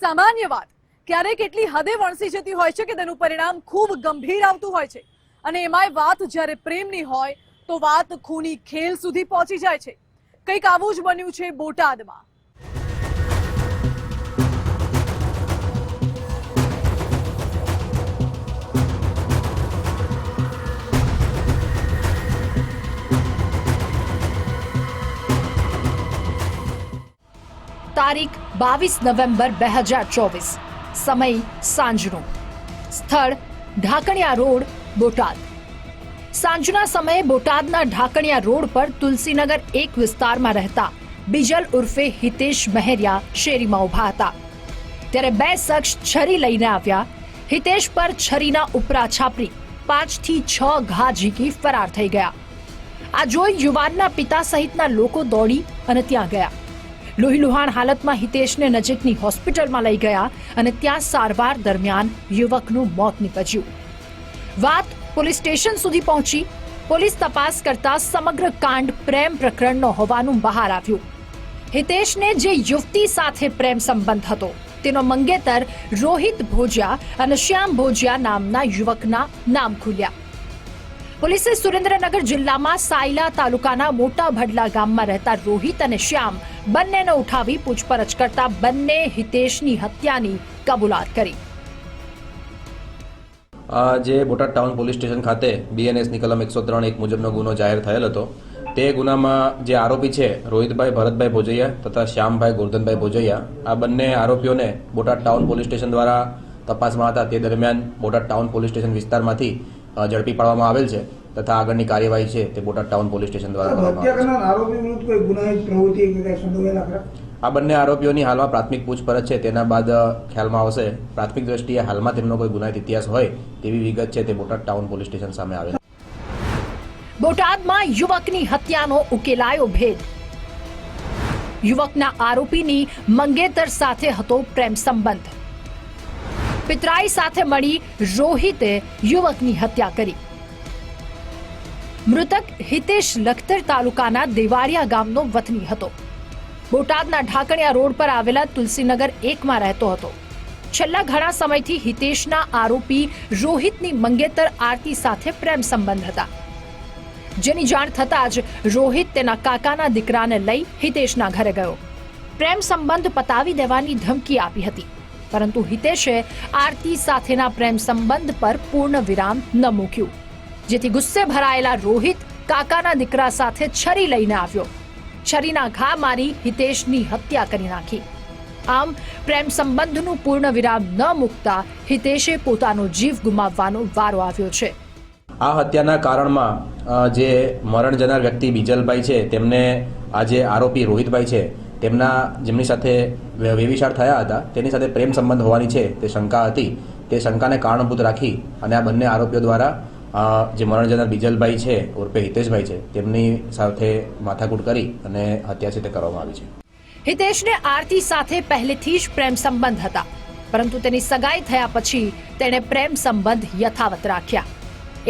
સામાન્ય વાત. ક્યારેક એટલી હદે વણસી જતી હોય છે કે તેનું પરિણામ ખૂબ ગંભીર આવતું હોય છે? અને એમાંય વાત જ્યારે પ્રેમની હોય, તો વાત ખૂની ખેલ સુધી પહોંચી જાય છે. કંઈક આવું જ બન્યું છે બોટાદમાં. તારીખ બાવીસ નવેમ્બર બે હજાર ચોવીસ. સમય સાંજનો. સ્થળ ઢાકણિયા રોડ, બોટાદ. સાંજના સમયે બોટાદના ઢાકણિયા રોડ પર તુલસીનગર એક વિસ્તારમાં રહેતા બિજલ ઉર્ફે હિતેશ મહેરિયા શેરીમાં ઊભા હતા. ત્યારે બે શખ્સ છરી લઈને આવ્યા. હિતેશ પર છરીના ઉપરા છાપરી પાંચથી છ ઘા ઝીકી ફરાર થઈ ગયા. આ જોઈ યુવાનના પિતા સહિતના લોકો દોડી અને ત્યાં ગયા. લોહીલુહાણ હાલતમાં હિતેશને નજીકની હોસ્પિટલમાં લઈ ગયા અને ત્યાં સારવાર દરમિયાન યુવકનું મોત નીપજ્યું. વાત પોલીસ સ્ટેશન સુધી પહોંચી. પોલીસ તપાસ કરતા સમગ્ર કાંડ પ્રેમ પ્રકરણનો હોવાનું બહાર આવ્યું. હિતેશને જે યુવતી સાથે પ્રેમ સંબંધ હતો, તેનો મંગેતર રોહિત ભોજિયા અને શ્યામ ભોજિયા નામના યુવકના નામ ખુલ્યા. પોલીસે સુરેન્દ્રનગર જિલ્લામાં સાયલા તાલુકાના મોટા ભડલા ગામમાં રહેતા રોહિત અને શ્યામ બંનેને ઉઠાવી પૂછપરછ કરતા બંને હિતેશની હત્યાની કબૂલાત કરી. જે બોટાદ ટાઉન પોલીસ સ્ટેશન ખાતે બીએનએસની કલમ એકસો ત્રણ એક મુજબનો ગુનો જાહેર થયેલ હતો, તે ગુનામાં જે આરોપી છે, રોહિતભાઈ, ભરતભાઈ ભોજૈયા તથા શ્યામભાઈ ગોરધનભાઈ ભોજૈયા, આ બંને આરોપીઓને બોટાદ ટાઉન પોલીસ સ્ટેશન દ્વારા તપાસમાં હતા. તે દરમિયાન બોટાદ ટાઉન પોલીસ સ્ટેશન વિસ્તારમાંથી ઝડપી પાડવામાં આવેલ છે તથા આગળની કાર્યવાહી છે તે બોટાદ ટાઉન પોલીસ સ્ટેશન દ્વારા કરવામાં આવે છે. કરનાર આરોપી વિરુદ્ધ કોઈ ગુનાહિત પ્રવૃત્તિ કે કંઈ સંડોવાયેલા ખરા? આ બંને આરોપીઓની હાલમાં પ્રાથમિક પૂછપરછ છે તેના બાદ ખ્યાલમાં આવશે પ્રાથમિક દ્રષ્ટિએ હાલમાં તેમનો કોઈ ગુનાહિત ઇતિહાસ હોય તેવી વિગત છે તે બોટાદ ટાઉન પોલીસ સ્ટેશન સામે આવેલ. બોટાદમાં યુવકની હત્યાનો ઉકેલાયો ભેદ. યુવકના આરોપીની મંગેતર સાથે હતો પ્રેમ સંબંધ. પિતરાઈ સાથે મળી રોહિતે યુવકની હત્યા કરી. મૃતક હિતેશ લખતર તાલુકાના દેવાળિયા ગામનો વતની હતો. બોટાદના ઢાકણિયા રોડ પર આવેલા તુલસીનગર એકમાં રહેતો હતો. છેલ્લા ઘણા સમયથી હિતેશના આરોપી રોહિતની મંગેતર આરતી સાથે પ્રેમ સંબંધ હતા. જેની જાણ થતાં જ રોહિત તેના કાકાના દીકરાને લઈ હિતેશના ઘરે ગયો. પ્રેમ સંબંધ પતાવી દેવાની ધમકી આપી હતી. પરંતુ હિતેશે આરતી સાથેના પ્રેમ સંબંધ પર પૂર્ણ વિરામ ન મૂક્યું. જેથી ગુસ્સે ભરાયેલા રોહિત કાકાના દીકરા સાથે છરી લઈને આવ્યો. છરીના ઘા મારી હિતેશની હત્યા કરી નાખી. આમ પ્રેમ સંબંધનું પૂર્ણ વિરામ ન મૂકતા હિતેશે પોતાનો જીવ ગુમાવવાનો વારો આવ્યો છે. આ હત્યાના કારણમાં જે મરણ જનાર વ્યક્તિ બીજલભાઈ છે, તેમને આજે આરોપી રોહિતભાઈ છે. તેમના જેમની સાથે વેવિશાળ થયા હતા, તેની સાથે પ્રેમ સંબંધ હોવાની છે, તે શંકા હતી. તે શંકાને કારણભૂત રાખી અને આ બંને આરોપીઓ દ્વારા જે મરણ જનાર બીજલભાઈ છે, ઉર્ફે હિતેશભાઈ છે, તેમની સાથે માથાકૂટ કરી અને હત્યા છે તે કરવામાં આવી છે. હિતેશને આરતી સાથે પહેલેથી જ પ્રેમ સંબંધ હતા, પરંતુ તેની સગાઈ થયા પછી તેણે પ્રેમ સંબંધ યથાવત રાખ્યા.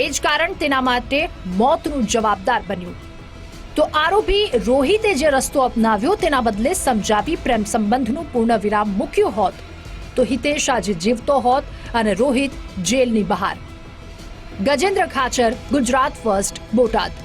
એ જ કારણ તેના માટે મોતનું જવાબદાર બન્યું. તો આરોપી રોહિતે જે રસ્તો અપનાવ્યો તેના બદલે સમજાવી પ્રેમ સંબંધનું પૂર્ણ વિરામ મૂક્યું હોત. તો હિતેશ આજે જીવતો હોત અને રોહિત જેલની બહાર. ગજેન્દ્ર ખાચર, ગુજરાત ફર્સ્ટ, બોટાદ.